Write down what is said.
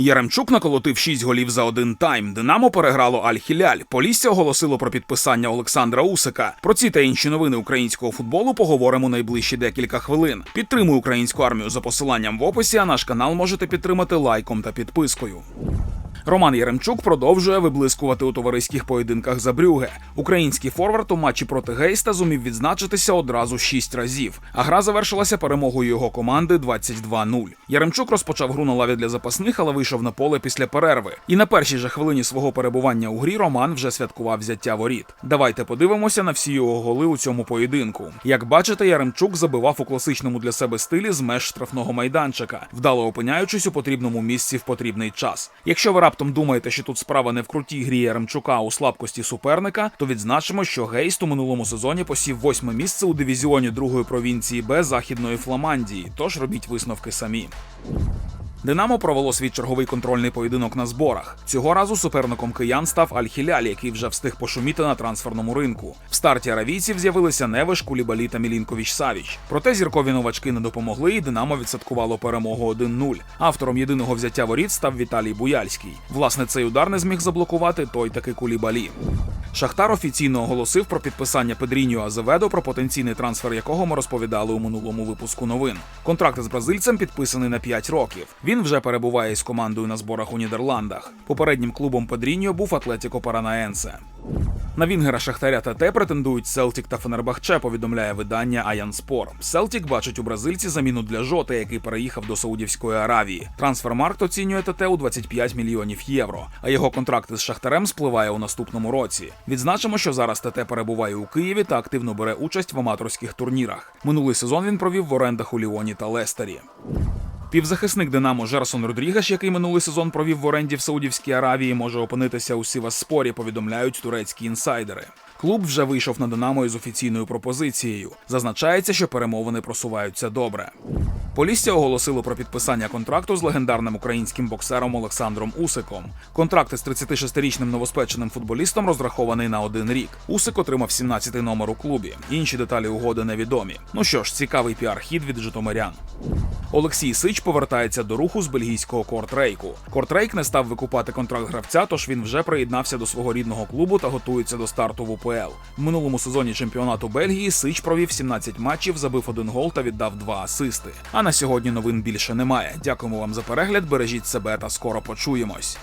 Яремчук наколотив 6 голів за один тайм. Динамо переграло Аль-Хіляль. Полісся оголосило про підписання Олександра Усика. Про ці та інші новини українського футболу поговоримо найближчі декілька хвилин. Підтримуй українську армію за посиланням в описі. А наш канал можете підтримати лайком та підпискою. Роман Яремчук продовжує виблискувати у товариських поєдинках за Брюге. Український форвард у матчі проти Гейста зумів відзначитися одразу шість разів. А гра завершилася перемогою його команди 22-0. Яремчук розпочав гру на лаві для запасних, але вийшов на поле після перерви. І на першій же хвилині свого перебування у грі Роман вже святкував взяття воріт. Давайте подивимося на всі його голи у цьому поєдинку. Як бачите, Яремчук забивав у класичному для себе стилі з меж штрафного майданчика, вдало опиняючись у потрібному місці в потрібний час. Якщо ви раптом думаєте, що тут справа не в крутій грі Яремчука у слабкості суперника, то відзначимо, що Гейст у минулому сезоні посів восьме місце у дивізіоні другої провінції Б Західної Фламандії. Тож робіть висновки самі. Динамо провело свій черговий контрольний поєдинок на зборах. Цього разу суперником киян став Аль-Хіляль, який вже встиг пошуміти на трансферному ринку. В старті аравійців з'явилися Невиш, Кулібалі та Мілінкович Савіч. Проте зіркові новачки не допомогли, і Динамо відсадкувало перемогу 1-0. Автором єдиного взяття воріт став Віталій Буяльський. Власне, цей удар не зміг заблокувати той таки Кулібалі. Шахтар офіційно оголосив про підписання Педріньо Азеведо, про потенційний трансфер якого ми розповідали у минулому випуску новин. Контракт з бразильцем підписаний на 5 років. Він вже перебуває із командою на зборах у Нідерландах. Попереднім клубом Педріньо був Атлетіко Паранаенсе. На Вінгера Шахтаря та Те претендують Селтік та Фенербахче, повідомляє видання Аян Спор. Селтік бачить у бразильці заміну для Жоти, який переїхав до Саудівської Аравії. Трансфермаркт оцінює ТТ у 25 мільйонів євро. А його контракт із Шахтарем спливає у наступному році. Відзначимо, що зараз ТТ перебуває у Києві та активно бере участь в аматорських турнірах. Минулий сезон він провів в орендах у Ліоні та Лестері. Півзахисник Динамо Жерсон Родрігаш, який минулий сезон провів в оренді в Саудівській Аравії, може опинитися у Сіваспорі, повідомляють турецькі інсайдери. Клуб вже вийшов на Динамо із офіційною пропозицією. Зазначається, що перемовини просуваються добре. Полісся оголосило про підписання контракту з легендарним українським боксером Олександром Усиком. Контракт із 36-річним новоспеченим футболістом розрахований на один рік. Усик отримав 17-й номер у клубі. Інші деталі угоди невідомі. Ну що ж, цікавий піар-хід від Житомирян. Олексій Сич повертається до руху з бельгійського Кортрейку. Кортрейк не став викупати контракт гравця, тож він вже приєднався до свого рідного клубу та готується до старту в УПЛ. В минулому сезоні чемпіонату Бельгії Сич провів 17 матчів, забив один гол та віддав два асисти. А на сьогодні новин більше немає. Дякуємо вам за перегляд. Бережіть себе та скоро почуємось.